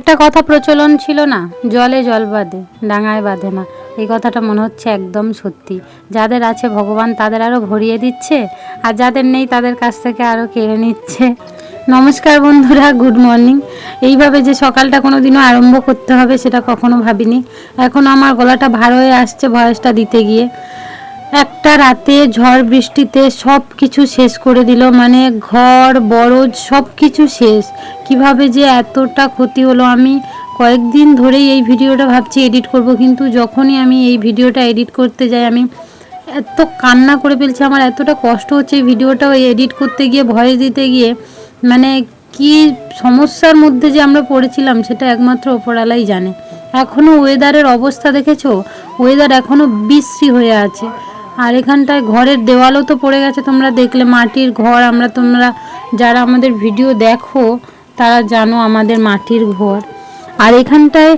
একটা কথা প্রচলন ছিল না, জলে জল বাঁধে, ডাঙায় বাঁধে না। এই কথাটা মনে হচ্ছে একদম সত্যি। যাদের আছে ভগবান, তাদের আরও ভরিয়ে দিচ্ছে, আর যাদের নেই, তাদের কাছ থেকে আরও কেড়ে নিচ্ছে। নমস্কার বন্ধুরা, গুড মর্নিং। এইভাবে যে সকালটা কোনো দিনও আরম্ভ করতে হবে, সেটা কখনো ভাবিনি। এখন আমার গলাটা ভার হয়ে আসছে ভয়েসটা দিতে গিয়ে। একটা রাতে ঝড় বৃষ্টিতে সব কিছু শেষ করে দিল মানে ঘর, বরজ, সব কিছু শেষ। কীভাবে যে এতটা ক্ষতি হলো, আমি কয়েকদিন ধরেই এই ভিডিওটা ভাবছি এডিট করব, কিন্তু যখনই আমি এই ভিডিওটা এডিট করতে যাই, আমি এত কান্না করে ফেলছি, আমার এতটা কষ্ট হচ্ছে এই ভিডিওটা এডিট করতে গিয়ে, ভয়েস দিতে গিয়ে মানে কি সমস্যার মধ্যে যে আমরা পড়েছিলাম, সেটা একমাত্র ওপরালাই জানে। এখনও ওয়েদারের অবস্থা দেখেছ? ওয়েদার এখনও বিশ্রী হয়ে আছে। আর এখানটায় ঘরের দেওয়ালও তো পড়ে গেছে, তোমরা দেখলে মাটির ঘর, আমরা তোমরা যারা আমাদের ভিডিও দেখো, তারা জানো আমাদের মাটির ঘর। আর এখানটায়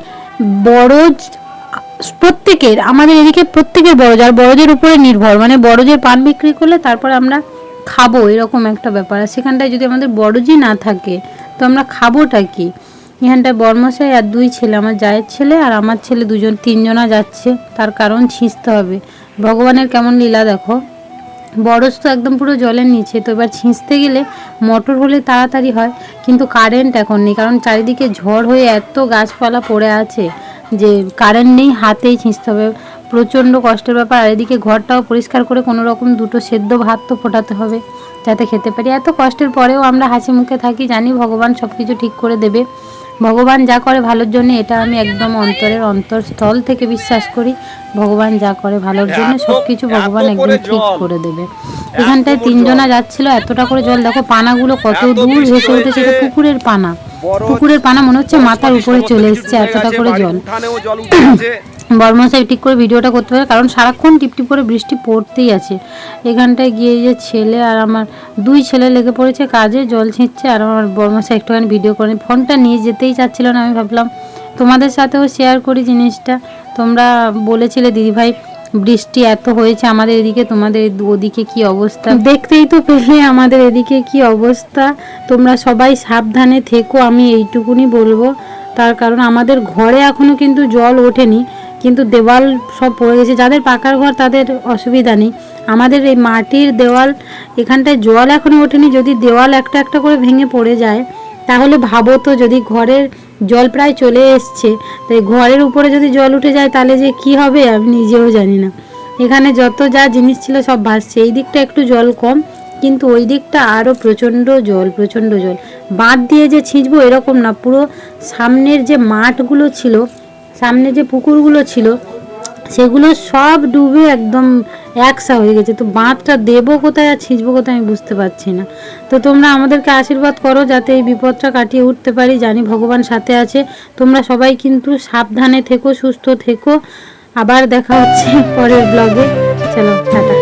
বরজ, প্রত্যেকের, আমাদের এদিকে প্রত্যেকের বরজ, আর বরজের উপরে নির্ভর মানে বরজের পান বিক্রি করলে তারপর আমরা খাব, এরকম একটা ব্যাপার। আর সেখানটায় যদি আমাদের বরজই না থাকে, তো আমরা খাবোটা কি? এখানটায় বর্মশাই আর দুই ছেলে, আমার জায়ের ছেলে আর আমার ছেলে দুজন, তিনজনা যাচ্ছে, তার কারণ ছিঁচতে হবে। ভগবানের কেমন লীলা দেখো। বরজ তো একদম পুরো জলের নিচে, তো এবার ছিঁচতে গেলে মোটর হলে তাড়াতাড়ি হয়, কিন্তু কারেন্ট এখন নেই, কারণ চারিদিকে ঝড় হয়ে এত গাছপালা পড়ে আছে যে কারেন্ট নেই, হাতেই ছিঁচতে হবে। প্রচণ্ড কষ্টের ব্যাপার, আর এদিকে ঘরটাও পরিষ্কার করে কোনো রকম দুটো সেদ্ধ ভাত তো ফোটাতে হবে, যাতে খেতে পারি। এত কষ্টের পরেও আমরা হাসি মুখে থাকি, জানি ভগবান সব কিছু ঠিক করে দেবে। ভগবান যা করে ভালোর জন্য এটা আমি একদম অন্তরের অন্তরস্থল থেকে বিশ্বাস করি। ভগবান যা করে ভালোর জন্য সব কিছু ভগবান একদম ঠিক করে দেবে। এখানটায় তিনজনা যাচ্ছিল এতটা করে জল। দেখো পানাগুলো কত দূর ভেসে উঠেছে পুকুরের পানা। পুকুরের পানা মনে হচ্ছে মাথার উপরে চলে এসছে এতটা করে জল। গেছে বর্মশাই ঠিক করে ভিডিওটা করতে পারে, কারণ সারাক্ষণ টিপটিপ করে বৃষ্টি পড়তেই আছে। এখানটায় গিয়ে যে ছেলে আর আমার দুই ছেলে লেগে পড়েছে, কাজে জল ছিঁচছে আর আমার বর্মশাই একটুখানি ভিডিও করে ফোনটা নিয়ে যেতেই চাচ্ছিল না, আমি ভাবলাম তোমাদের সাথেও শেয়ার করি জিনিসটা। তোমরা বলেছিলে, দিদিভাই, বৃষ্টি এত হয়েছে আমাদের এদিকে, তোমাদের ওদিকে কি অবস্থা? দেখতেই তো পেলে আমাদের এদিকে কি অবস্থা। তোমরা সবাই সাবধানে থেকো, আমি এইটুকুনি বলব। তার কারণ আমাদের ঘরে এখনও কিন্তু জল ওঠেনি। কিন্তু দেওয়াল সব পড়ে গেছে। যাদের পাকার ঘর, তাদের অসুবিধা নেই। আমাদের এই মাটির দেওয়াল, এখানটায় জল এখনও ওঠেনি। যদি দেওয়াল একটা একটা করে ভেঙে পড়ে যায়, তাহলে ভাবো তো যদি ঘরের জল প্রায় চলে এসছে, তাই ঘরের উপরে যদি জল উঠে যায়, তাহলে যে কি হবে আমি নিজেও জানি না। এখানে যত যা জিনিস ছিল সব ভাসছে। এই দিকটা একটু জল কম, কিন্তু ওই দিকটা আরও প্রচণ্ড জল প্রচণ্ড জল। বাঁধ দিয়ে যে ছিঁচবো এরকম না। পুরো সামনের যে মাঠগুলো ছিল সামনে যে পুকুরগুলো ছিল, সেগুলো সব ডুবে একদম একসা হয়ে গেছে। তো বাঁধটা দেবো কোথায় আর ছিঁচবো কোথায় আমি বুঝতে পারছি না। তো তোমরা আমাদেরকে আশীর্বাদ করো যাতে এই বিপদটা কাটিয়ে উঠতে পারি। জানি ভগবান সাথে আছে। তোমরা সবাই কিন্তু সাবধানে থেকো, সুস্থ থেকো। আবার দেখা হচ্ছে পরের ব্লগে চলো, টাটা।